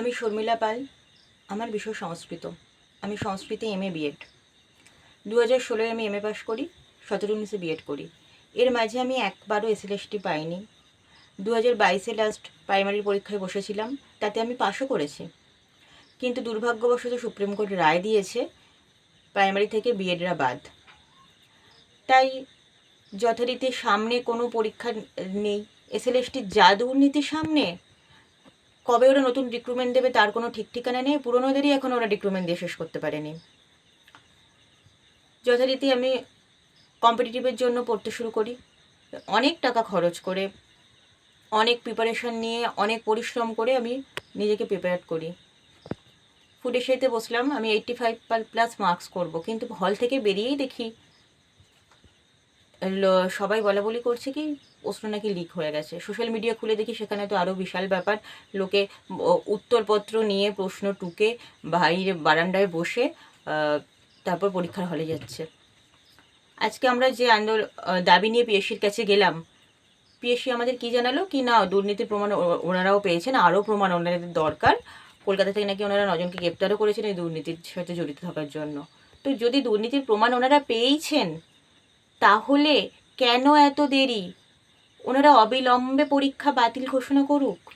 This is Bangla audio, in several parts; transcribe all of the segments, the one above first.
আমি শর্মিলা পাল, আমার বিষয় সংস্কৃত। আমি সংস্কৃতে এম এ বিএড দু হাজার ষোলোয় আমি এম এ পাস করি, সতেরো উনিশে বিএড করি। এর মাঝে আমি একবারও এসএলএসটি পাইনি। দু হাজার বাইশে লাস্ট প্রাইমারি পরীক্ষায় বসেছিলাম, তাতে আমি পাশও করেছি। কিন্তু দুর্ভাগ্যবশত সুপ্রিম কোর্ট রায় দিয়েছে প্রাইমারি থেকে বিএডরা বাদ। তাই যথারীতি সামনে কোনো পরীক্ষা নেই। এসএলএসটির যা দুর্নীতির সামনে কবে ওরা নতুন রিক্রুটমেন্ট দেবে তার কোনো ঠিক ঠিকানা নেই। পুরোনোদেরই এখন ওরা রিক্রুটমেন্ট দিয়ে শেষ করতে পারেনি। যথারীতি আমি কম্পিটিটিভের জন্য পড়তে শুরু করি। অনেক টাকা খরচ করে, অনেক প্রিপারেশন নিয়ে, অনেক পরিশ্রম করে আমি নিজেকে প্রিপেয়ার করি। ফুড এসেতে বসলাম, আমি এইট্টি ফাইভ প্লাস মার্কস করব। কিন্তু হল থেকে বেরিয়েই দেখি সবাই বলা বলি করছে কি, প্রশ্ন নাকি লিক হয়ে গেছে। সোশ্যাল মিডিয়া খুলে দেখি সেখানে তো আরও বিশাল ব্যাপার। লোকে উত্তরপত্র নিয়ে প্রশ্ন টুকে বাইরে বারান্দায় বসে তারপর পরীক্ষার হলে যাচ্ছে। আজকে আমরা যে আন্দোলন দাবি নিয়ে পিএসসির কাছে গেলাম, পিএসসি আমাদের কি জানালো? কি না, দুর্নীতির প্রমাণ ওনারাও পেয়েছেন আরও প্রমাণ ওনাদের দরকার। কলকাতা থেকে নাকি ওনারা নজনকে গ্রেপ্তারও করেছেন এই দুর্নীতির সাথে জড়িত থাকার জন্য। তো যদি দুর্নীতির প্রমাণ ওনারা পেয়েছেন তাহলে কেন এত দেরি? ওনারা অবিলম্বে পরীক্ষা বাতিল ঘোষণা করুক।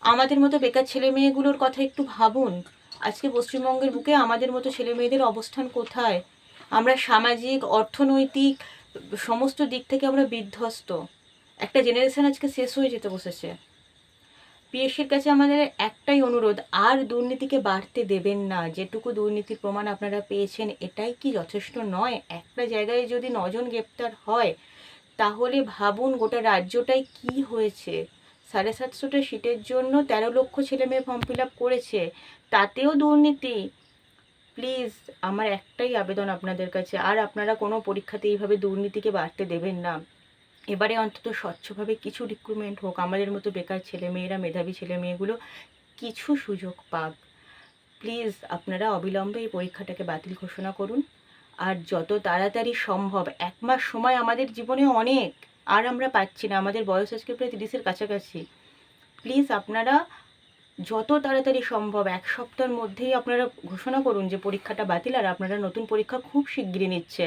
আমাদের মতো বেকার ছেলে মেয়েগুলোর কথা একটু ভাবুন। আজকে পশ্চিমবঙ্গের বুকে আমাদের মতো ছেলে মেয়েদের অবস্থান কোথায়? আমরা সামাজিক, অর্থনৈতিক, সমস্ত দিক থেকে আমরা বিধ্বস্ত। একটা জেনারেশন আজকে শেষ হয়ে যেতে বসেছে। পিএসসির কাছে আমাদের একটাই অনুরোধ, আর দুর্নীতিকে বাড়তে দেবেন না। যেটুকু দুর্নীতির প্রমাণ আপনারা পেয়েছেন, এটাই কি যথেষ্ট নয়? একটা জায়গায় যদি নজন গ্রেপ্তার হয়, তাহলে ভাবুন গোটা রাজ্যটাই কি হয়েছে। সাড়ে সাতশোটা সিটের জন্য তেরো লক্ষ ছেলে মেয়ে ফর্ম ফিল আপ করেছে, তাতেও দুর্নীতি। প্লিজ, আমার একটাই আবেদন আপনাদের কাছে, আর আপনারা কোনো পরীক্ষাতে এইভাবে দুর্নীতিকে বাড়তে দেবেন না। এবারে অন্তত স্বচ্ছভাবে কিছু রিক্রুটমেন্ট হোক, আমাদের মতো বেকার ছেলে মেয়েরা মেধাবী ছেলে মেয়েগুলো কিছু সুযোগ পাক। প্লিজ আপনারা অবিলম্বে এই পরীক্ষাটাকে বাতিল ঘোষণা করুন। আর যত তাড়াতাড়ি সম্ভব, এক মাস সময় আমাদের জীবনে অনেক, আর আমরা পাচ্ছি না। আমাদের বয়স আজকে প্রায় তিরিশের কাছাকাছি। প্লিজ আপনারা যত তাড়াতাড়ি সম্ভব, এক সপ্তাহের মধ্যেই আপনারা ঘোষণা করুন যে পরীক্ষাটা বাতিল, আর আপনারা নতুন পরীক্ষা খুব শিগগিরই নিচ্ছেন।